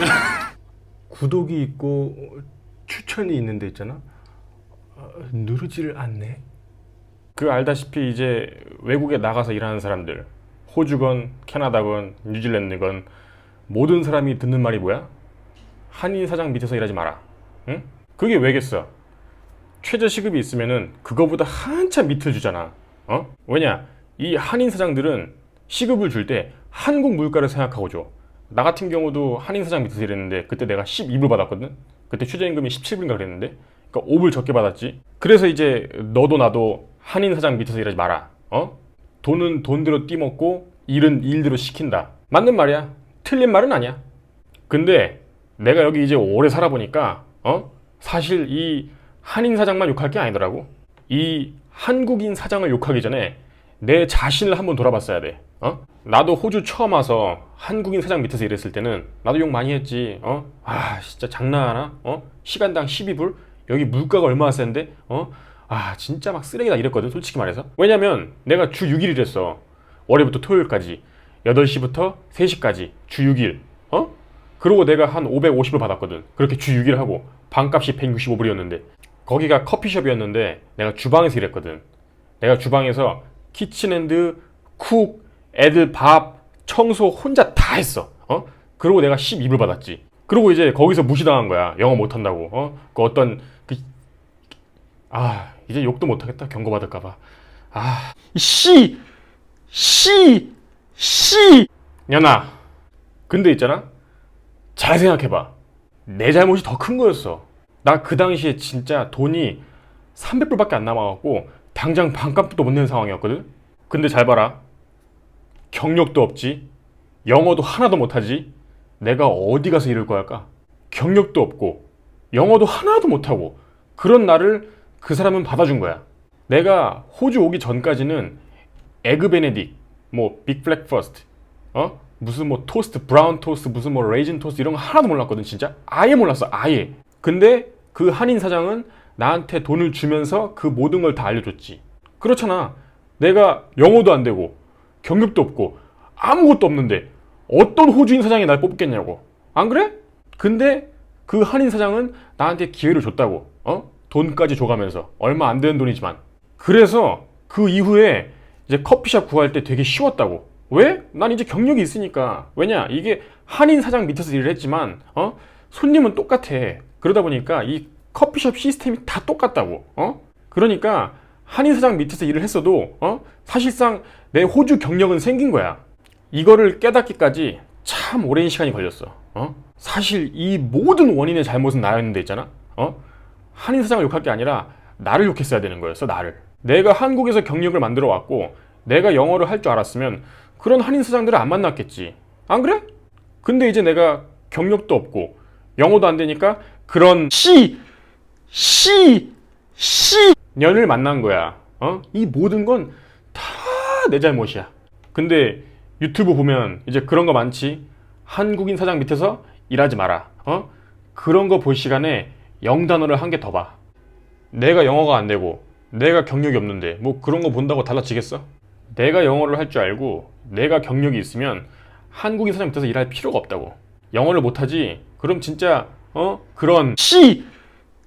구독이 있고 추천이 있는 데 있잖아. 어, 누르지를 않네. 그 알다시피 이제 외국에 나가서 일하는 사람들 호주건 캐나다건 뉴질랜드건 모든 사람이 듣는 말이 뭐야? 한인 사장 밑에서 일하지 마라. 응? 그게 왜겠어? 최저 시급이 있으면은 그거보다 한참 밑을 주잖아. 어? 왜냐? 이 한인 사장들은 시급을 줄 때 한국 물가를 생각하고 줘. 나 같은 경우도 한인 사장 밑에서 일했는데 그때 내가 12불 받았거든. 그때 최저임금이 17불인가 그랬는데. 그러니까 5불 적게 받았지. 그래서 이제 너도 나도 한인 사장 밑에서 일하지 마라. 어? 돈은 돈대로 띠먹고 일은 일대로 시킨다. 맞는 말이야. 틀린 말은 아니야. 근데 내가 여기 이제 오래 살아보니까 어? 사실 이 한인 사장만 욕할 게 아니더라고. 이 한국인 사장을 욕하기 전에 내 자신을 한번 돌아봤어야 돼. 어? 나도 호주 처음 와서 한국인 사장 밑에서 일했을 때는 나도 욕 많이 했지. 어? 아, 진짜 장난하나? 어? 시간당 12불? 여기 물가가 얼마나 센데? 어? 아, 진짜 막 쓰레기다 이랬거든, 솔직히 말해서. 왜냐면 내가 주 6일 일했어. 월요일부터 토요일까지. 8시부터 3시까지. 주 6일. 어? 그러고 내가 한 550불 받았거든. 그렇게 주 6일 하고. 반값이 165불이었는데. 거기가 커피숍이었는데 내가 주방에서 일했거든. 내가 주방에서 키친핸드, 쿡, 애들 밥, 청소 혼자 다 했어. 어? 그러고 내가 12불 받았지. 그리고 이제 거기서 무시당한 거야. 영어 못한다고. 어? 그 어떤 그 아, 이제 욕도 못하겠다. 경고 받을까봐. 아, 씨! 씨! 씨! 연아. 근데 있잖아? 잘 생각해봐. 내 잘못이 더 큰 거였어. 나 그 당시에 진짜 돈이 300불밖에 안 남아갖고 당장 반값도 못 내는 상황이었거든? 근데 잘 봐라. 경력도 없지. 영어도 하나도 못하지. 내가 어디 가서 이럴 거랄까? 경력도 없고 영어도 하나도 못하고 그런 나를 그 사람은 받아준 거야. 내가 호주 오기 전까지는 에그 베네딕, 뭐 빅플렉 퍼스트, 어? 무슨 뭐 토스트, 브라운 토스트, 무슨 뭐 레이진 토스트 이런 거 하나도 몰랐거든 진짜. 아예 몰랐어, 아예. 근데 그 한인 사장은 나한테 돈을 주면서 그 모든 걸 다 알려줬지. 그렇잖아. 내가 영어도 안 되고 경력도 없고 아무것도 없는데 어떤 호주인 사장이 날 뽑겠냐고. 안 그래? 근데 그 한인 사장은 나한테 기회를 줬다고. 어? 돈까지 줘가면서 얼마 안 되는 돈이지만. 그래서 그 이후에 이제 커피숍 구할 때 되게 쉬웠다고. 왜? 난 이제 경력이 있으니까. 왜냐? 이게 한인 사장 밑에서 일을 했지만 어? 손님은 똑같아. 그러다 보니까 이 커피숍 시스템이 다 똑같다고. 어? 그러니까 한인 사장 밑에서 일을 했어도 어? 사실상 내 호주 경력은 생긴 거야. 이거를 깨닫기까지 참 오랜 시간이 걸렸어. 어? 사실 이 모든 원인의 잘못은 나였는데 있잖아. 어? 한인 사장을 욕할 게 아니라 나를 욕했어야 되는 거였어. 나를. 내가 한국에서 경력을 만들어 왔고 내가 영어를 할 줄 알았으면 그런 한인 사장들을 안 만났겠지. 안 그래? 근데 이제 내가 경력도 없고 영어도 안 되니까 그런 씨, 씨, 씨 년을 만난 거야. 어? 이 모든 건 다 내 잘못이야. 근데 유튜브 보면 이제 그런 거 많지. 한국인 사장 밑에서 일하지 마라. 어? 그런 거 볼 시간에 영단어를 한 개 더 봐. 내가 영어가 안 되고 내가 경력이 없는데 뭐 그런 거 본다고 달라지겠어? 내가 영어를 할 줄 알고 내가 경력이 있으면 한국인 사장 밑에서 일할 필요가 없다고. 영어를 못하지? 그럼 진짜 어 그런 씨,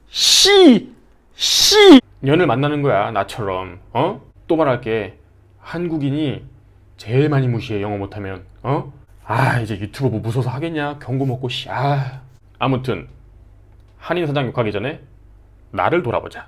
씨, 씨 년을 만나는 거야 나처럼. 어? 또 말할게. 한국인이 제일 많이 무시해 영어 못하면. 어? 아 이제 유튜브 뭐 무서워서 하겠냐? 경고 먹고 씨. 아 아무튼 한인 사장 욕하기 전에 나를 돌아보자.